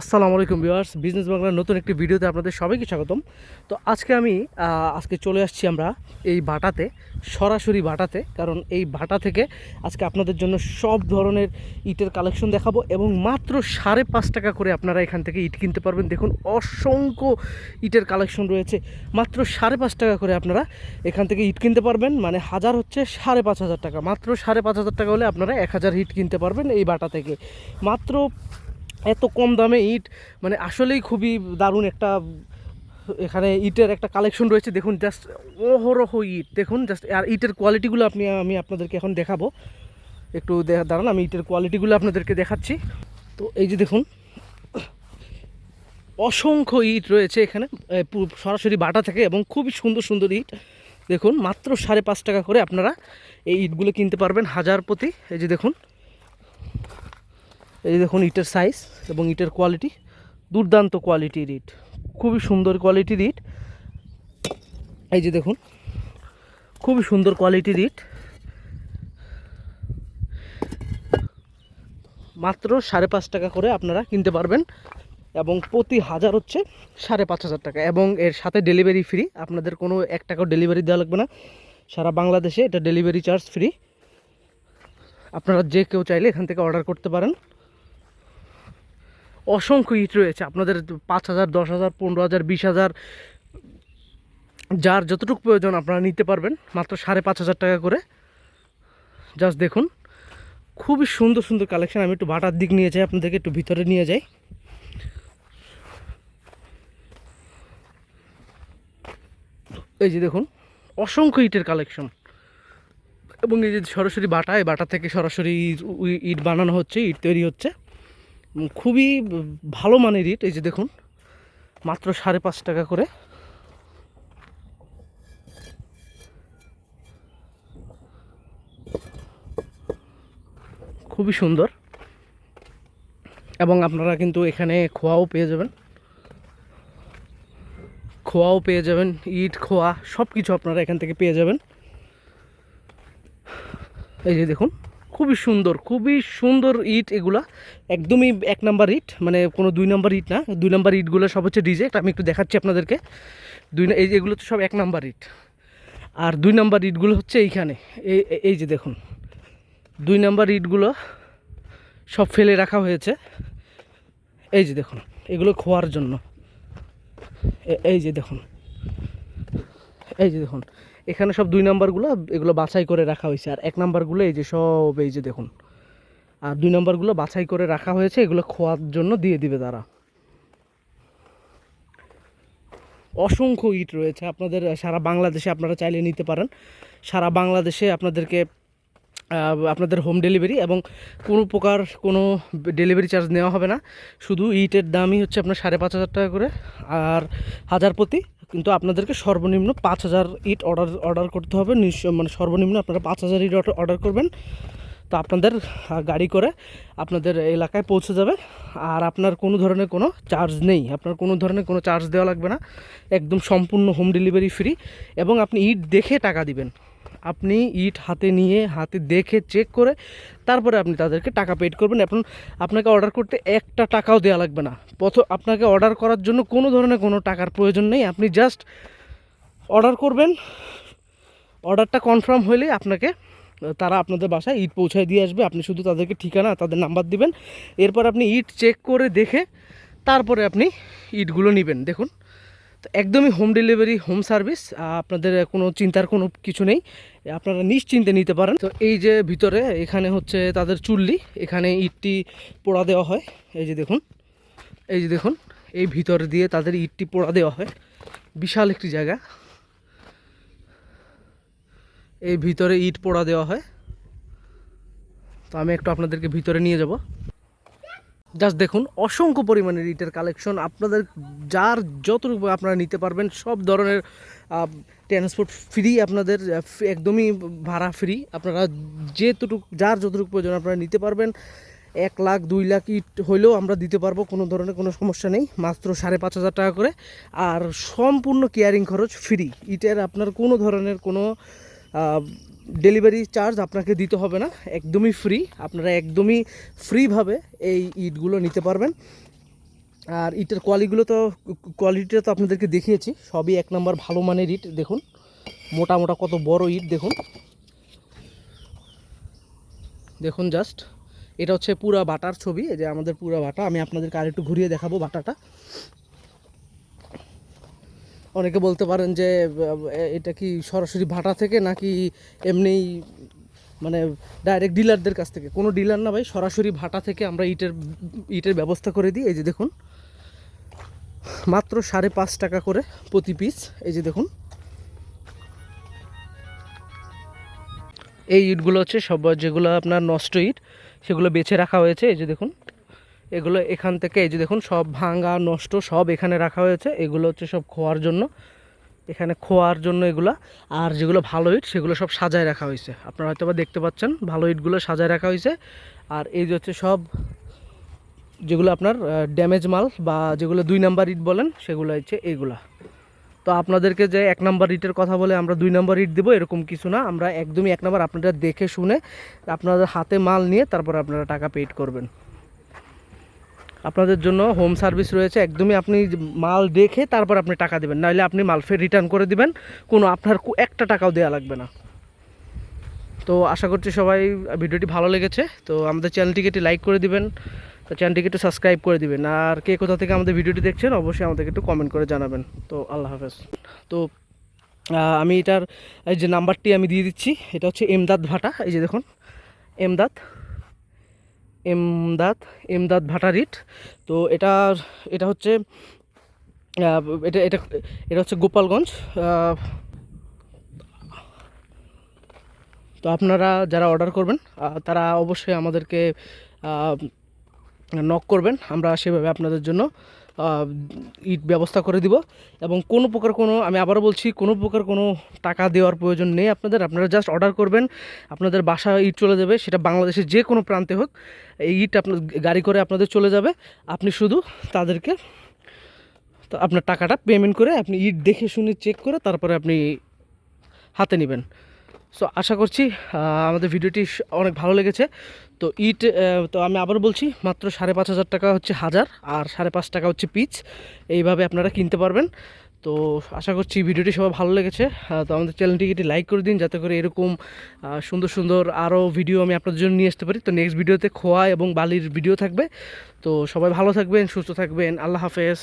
আসসালামু আলাইকুম viewers, business বাংলার নতুন একটি ভিডিওতে আপনাদের সবাইকে স্বাগতম। তো আজকে আমি আজকে চলে আসছি আমরা এই বাটাতে সরাসরি বাটাতে কারণ এই বাটা থেকে আজকে আপনাদের জন্য সব ধরনের ইটের কালেকশন দেখাবো এবং মাত্র সাড়ে পাঁচ টাকা করে আপনারা এখান থেকে ইট কিনতে পারবেন। দেখুন, অসংখ্য ইটের কালেকশন রয়েছে। মাত্র সাড়ে পাঁচ টাকা করে আপনারা এখান থেকে ইট কিনতে পারবেন মানে হাজার হচ্ছে সাড়ে পাঁচ হাজার টাকা। মাত্র সাড়ে পাঁচ হাজার টাকা হলে আপনারা এক হাজার ইট কিনতে পারবেন এই বাটা থেকে। মাত্র এত কম দামে ইট মানে আসলেই খুবই দারুণ একটা, এখানে ইটের একটা কালেকশন রয়েছে। দেখুন জাস্ট অহরহ ইট। দেখুন জাস্ট আর ইটের কোয়ালিটিগুলো আপনি, আমি আপনাদেরকে এখন দেখাবো। একটু দেখা, দাঁড়ান, আমি ইটের কোয়ালিটিগুলো আপনাদেরকে দেখাচ্ছি। তো এই যে দেখুন, অসংখ্য ইট রয়েছে এখানে সরাসরি বাটা থেকে, এবং খুবই সুন্দর সুন্দর ইট। দেখুন, মাত্র সাড়ে পাঁচ টাকা করে আপনারা এই ইটগুলো কিনতে পারবেন হাজার প্রতি। এই যে দেখুন এই দেখুন ইটের সাইজ এবং ইটের কোয়ালিটি দুর্দান্ত কোয়ালিটির ইট, খুবই সুন্দর কোয়ালিটির ইট। এই যে দেখুন, খুবই সুন্দর কোয়ালিটির ইট। মাত্র সাড়ে পাঁচ টাকা করে আপনারা কিনতে পারবেন এবং প্রতি হাজার হচ্ছে সাড়ে পাঁচ হাজার টাকা এবং এর সাথে ডেলিভারি ফ্রি আপনাদের কোনো এক টাকাও ডেলিভারি দেওয়া লাগবে না। সারা বাংলাদেশে এটা ডেলিভারি চার্জ ফ্রি আপনারা যে কেউ চাইলে এখান থেকে অর্ডার করতে পারেন। অসংখ্য ইট রয়েছে। আপনাদের পাঁচ হাজার, দশ হাজার, পনেরো হাজার, বিশ হাজার, যার যতটুকু প্রয়োজন আপনারা নিতে পারবেন, মাত্র সাড়ে পাঁচ হাজার টাকা করে। জাস্ট দেখুন, খুবই সুন্দর সুন্দর কালেকশন আমি একটু বাটার দিক নিয়ে যাই, আপনাদেরকে একটু ভিতরে নিয়ে যাই। এই যে দেখুন, অসংখ্য ইটের কালেকশন এবং এই যে সরাসরি বাটা এই বাটা থেকে সরাসরি ইট- বানানো হচ্ছে, ইট তৈরি হচ্ছে। খুবই ভালো মানের ইট এই যে দেখুন, মাত্র সাড়ে পাঁচ টাকা করে। খুবই সুন্দর। এবং আপনারা কিন্তু এখানে খোয়াও পেয়ে যাবেন। খোয়াও পেয়ে যাবেন, ইট, খোয়া সব কিছু আপনারা এখান থেকে পেয়ে যাবেন। এই যে দেখুন খুবই সুন্দর খুবই সুন্দর ইট এগুলা। একদমই এক নাম্বার ইট মানে কোনো দুই নাম্বার ইট না, দুই নাম্বার ইটগুলো সব হচ্ছে রিজেক্ট আমি একটু দেখাচ্ছি আপনাদেরকে। দুই এই এগুলো তো সব এক নাম্বার ইট। আর দুই নাম্বার ইটগুলো হচ্ছে এইখানে, এই, এই- যে দেখুন, দুই নাম্বার ইটগুলো সব ফেলে রাখা হয়েছে। এই যে দেখুন, এগুলো খোয়ার জন্য। এই যে দেখুন, এই যে দেখুন এখানে সব দুই নাম্বারগুলো এগুলো বাছাই করে রাখা হয়েছে। আর এক নাম্বারগুলো এই যে সব এই যে দেখুন। আর দুই নাম্বারগুলো বাছাই করে রাখা হয়েছে, এগুলো খোয়ার জন্য দিয়ে দিবে তারা। অসংখ্য ইট রয়েছে। আপনাদের সারা বাংলাদেশে আপনারা চাইলে নিতে পারেন। সারা বাংলাদেশে আপনাদেরকে আপনাদের হোম ডেলিভারি এবং কোনো প্রকার কোনো ডেলিভারি চার্জ নেওয়া হবে না। শুধু ইটের দামই হচ্ছে আপনার সাড়ে পাঁচ হাজার টাকা করে। আর হাজার প্রতি কিন্তু আপনাদেরকে সর্বনিম্ন পাঁচ হাজার ইট অর্ডার অর্ডার করতে হবে। মানে সর্বনিম্ন আপনারা পাঁচ হাজার ইট অর্ডার করবেন। তো আপনাদের গাড়ি করে আপনাদের এলাকায় পৌঁছে যাবে। আর আপনার কোনো ধরনের কোনো চার্জ নেই। আপনার কোনো ধরনের কোনো চার্জ দেওয়া লাগবে না। একদম সম্পূর্ণ হোম ডেলিভারি ফ্রি এবং আপনি ইট দেখে টাকা দিবেন। আপনি ইট হাতে নিয়ে, হাতে দেখে চেক করে তারপরে আপনি তাদেরকে টাকা পেড করবেন এখন আপনাকে অর্ডার করতে একটা টাকাও দেওয়া লাগবে না। প্রথম আপনাকে অর্ডার করার জন্য কোনো ধরনের কোনো টাকার প্রয়োজন নেই। আপনি জাস্ট অর্ডার করবেন। অর্ডারটা কনফার্ম হলেই আপনাকে, তারা আপনাদের বাসায় ইট পৌঁছায় দিয়ে আসবে। আপনি শুধু তাদেরকে ঠিকানা, তাদের নাম্বার দিবেন। এরপর আপনি ইট চেক করে দেখে তারপরে আপনি ইটগুলো নেবেন। দেখুন তো একদমই হোম ডেলিভারি হোম সার্ভিস আপনাদের কোনো চিন্তার কোনো কিছু নেই। আপনারা নিশ্চিন্তে নিতে পারেন। তো এই যে ভিতরে, এখানে হচ্ছে তাদের চুল্লি, এখানে ইটটি পোড়া দেওয়া হয়। এই যে দেখুন, এই যে দেখুন, এই ভিতর দিয়ে তাদের ইটটি পোড়া দেওয়া হয়। বিশাল একটি জায়গা। এই ভিতরে ইট পোড়া দেওয়া হয়। তো আমি একটু আপনাদেরকে ভিতরে নিয়ে যাব। জাস্ট দেখুন, অসংখ্য পরিমাণের ইটের কালেকশন। আপনাদের যার যতটুকু আপনারা নিতে পারবেন, সব ধরনের ট্রান্সপোর্ট ফ্রি আপনাদের একদমই ভাড়া ফ্রি আপনারা যেতটুকু, যার যতটুকু প্রয়োজন আপনারা নিতে পারবেন। এক লাখ, দুই লাখ ইট হইলেও আমরা দিতে পারব, কোনো ধরনের কোনো সমস্যা নেই। মাত্র সাড়ে পাঁচ হাজার টাকা করে। আর সম্পূর্ণ কেয়ারিং খরচ ফ্রি ইটের আপনার কোনো ধরনের কোনো ডেলিভারি চার্জ আপনাকে দিতে হবে না, একদমই ফ্রি আপনারা একদমই ফ্রিভাবে এই ইটগুলো নিতে পারবেন। আর ইটের কোয়ালিটিগুলো তো কোয়ালিটিটা তো আপনাদেরকে দেখিয়েছি, সবই এক নম্বর ভালো মানের ইট, দেখুন। মোটা মোটা কত বড় ইট, দেখুন। দেখুন জাস্ট এটা হচ্ছে পুরা বাটার ছবি যে আমাদের পুরা বাটা, আমি আপনাদেরকে আরেকটু ঘুরিয়ে দেখাবো বাটাটা। অনেকে বলতে পারেন যে এটা কি সরাসরি ভাটা থেকে নাকি এমনিই মানে ডাইরেক্ট ডিলারদের কাছ থেকে? কোনো ডিলার না ভাই, সরাসরি ভাটা থেকে আমরা ইটের ইটের ব্যবস্থা করে দিই। এই যে দেখুন, মাত্র সাড়ে পাঁচ টাকা করে প্রতি পিস এই যে দেখুন, এই ইটগুলো হচ্ছে সব, যেগুলো আপনার নষ্ট ইট, সেগুলো বেছে রাখা হয়েছে। এই যে দেখুন এগুলো এখান থেকে এই যে দেখুন, সব ভাঙা, নষ্ট, সব এখানে রাখা হয়েছে। এগুলো হচ্ছে সব খোয়ার জন্য। এখানে খোয়ার জন্য এগুলা। আর যেগুলো ভালো ইট, সেগুলো সব সাজায় রাখা হয়েছে। আপনারা হয়তো বা দেখতে পাচ্ছেন, ভালো ইটগুলো সাজায় রাখা হয়েছে। আর এই যে হচ্ছে সব যেগুলো আপনার ড্যামেজ মাল বা যেগুলো দুই নাম্বার ইট বলেন, সেগুলো হচ্ছে এইগুলা তো আপনাদেরকে যে এক নাম্বার ইটের কথা বলে আমরা দুই নাম্বার ইট দেবো, এরকম কিছু না। আমরা একদমই এক নাম্বার, আপনারা দেখে শুনে আপনাদের হাতে মাল নিয়ে তারপর আপনারা টাকা পেড করবেন। আপনাদের জন্য হোম সার্ভিস রয়েছে। একদমই আপনি মাল দেখে তারপর আপনি টাকা দেবেন। নাহলে আপনি মাল ফের রিটার্ন করে দিবেন। কোনো আপনার একটা টাকাও দেওয়া লাগবে না। তো আশা করছি সবাই ভিডিওটি ভালো লেগেছে। তো আমাদের চ্যানেলটিকে একটি লাইক করে দিবেন। তো চ্যানেলটিকে একটু সাবস্ক্রাইব করে দিবেন। আর কে কোথা থেকে আমাদের ভিডিওটি দেখছেন, অবশ্যই আমাদেরকে একটু কমেন্ট করে জানাবেন। তো আল্লাহ হাফেজ। তো আমি এটার, এই যে নাম্বারটি আমি দিয়ে দিচ্ছি, এটা হচ্ছে এমদাদ ভাটা। এই যে দেখুন, এমদাদ এমদাদ এমদাদ ভাটারিট তো এটা এটা হচ্ছে এটা এটা এটা হচ্ছে গোপালগঞ্জ। তো আপনারা যারা অর্ডার করবেন তারা অবশ্যই আমাদেরকে নক করবেন। আমরা সেভাবে আপনাদের জন্য ইট ব্যবস্থা করে দিব। এবং কোনো প্রকার কোনো, আমি আবারও বলছি, কোনো প্রকার কোনো টাকা দেওয়ার প্রয়োজন নেই আপনাদের। আপনারা জাস্ট অর্ডার করবেন, আপনাদের বাসা ইট চলে যাবে, সেটা বাংলাদেশের যে কোনো প্রান্তে হোক, এই ইট আপনার গাড়ি করে আপনাদের চলে যাবে। আপনি শুধু তাদেরকে, তো আপনার টাকাটা পেমেন্ট করে আপনি ইট দেখে শুনে চেক করে তারপরে আপনি হাতে নেবেন। সো আশা করছি আমাদের ভিডিওটি অনেক ভালো লেগেছে। তো ইট তো আমি আবার বলছি, মাত্র সাড়ে পাঁচ হাজার টাকা হচ্ছে হাজার, আর সাড়ে পাঁচ টাকা হচ্ছে পিচ। এইভাবে আপনারা কিনতে পারবেন। তো আশা করছি ভিডিওটি সবাই ভালো লেগেছে। তো আমাদের চ্যানেলটিকে একটি লাইক করে দিন, যাতে করে এরকম সুন্দর সুন্দর আরও ভিডিও আমি আপনাদের জন্য নিয়ে আসতে পারি। তো নেক্সট ভিডিওতে খোয়া এবং বালির ভিডিও থাকবে। তো সবাই ভালো থাকবেন, সুস্থ থাকবেন। আল্লাহ হাফেজ।